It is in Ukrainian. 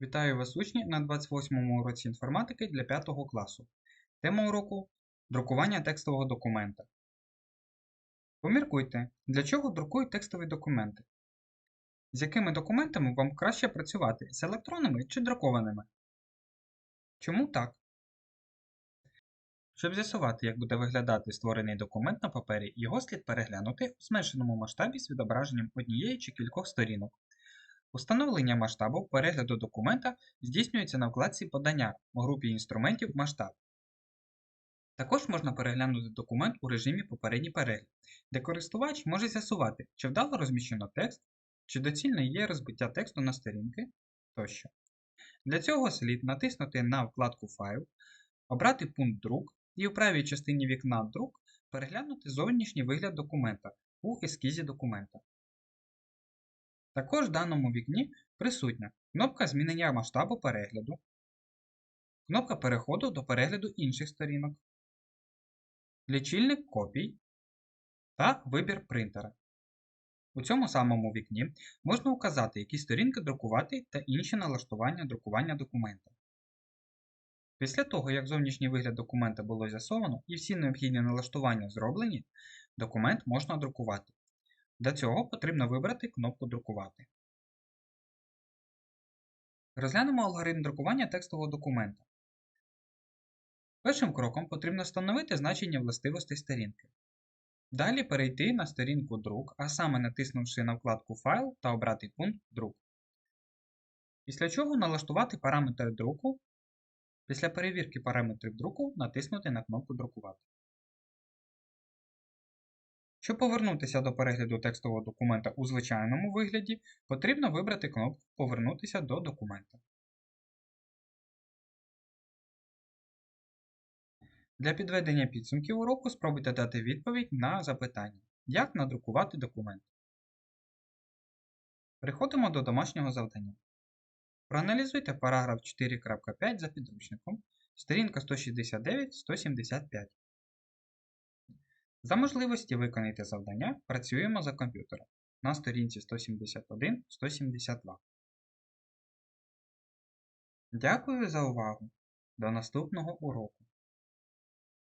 Вітаю вас, учні, на 28-му уроці інформатики для 5 класу. Тема уроку друкування текстового документа. Поміркуйте, для чого друкують текстові документи? З якими документами вам краще працювати? З електронними чи друкованими? Чому так? Щоб з'ясувати, як буде виглядати створений документ на папері, його слід переглянути у зменшеному масштабі з відображенням однієї чи кількох сторінок. Установлення масштабу перегляду документа здійснюється на вкладці Подання у групі інструментів Масштаб. Також можна переглянути документ у режимі Попередній перегляд, де користувач може з'ясувати, чи вдало розміщено текст, чи доцільно є розбиття тексту на сторінки тощо. Для цього слід натиснути на вкладку Файл, обрати пункт Друк і у правій частині вікна Друк переглянути зовнішній вигляд документа у ескізі документа. Також в даному вікні присутня кнопка змінення масштабу перегляду, кнопка переходу до перегляду інших сторінок, лічильник копій та вибір принтера. У цьому самому вікні можна указати, які сторінки друкувати та інші налаштування друкування документа. Після того, як зовнішній вигляд документа було з'ясовано і всі необхідні налаштування зроблені, документ можна друкувати. Для цього потрібно вибрати кнопку Друкувати. Розглянемо алгоритм друкування текстового документа. Першим кроком потрібно встановити значення властивостей сторінки. Далі перейти на сторінку Друк, а саме натиснувши на вкладку Файл та обрати пункт Друк. Після чого налаштувати параметри друку. Після перевірки параметрів друку натиснути на кнопку Друкувати. Щоб повернутися до перегляду текстового документа у звичайному вигляді, потрібно вибрати кнопку Повернутися до документа. Для підведення підсумків уроку спробуйте дати відповідь на запитання, як надрукувати документ. Переходимо до домашнього завдання. Проаналізуйте параграф 4.5 за підручником, сторінка 169-175. За можливості виконати завдання працюємо за комп'ютером на сторінці 171-172. Дякую за увагу! До наступного уроку!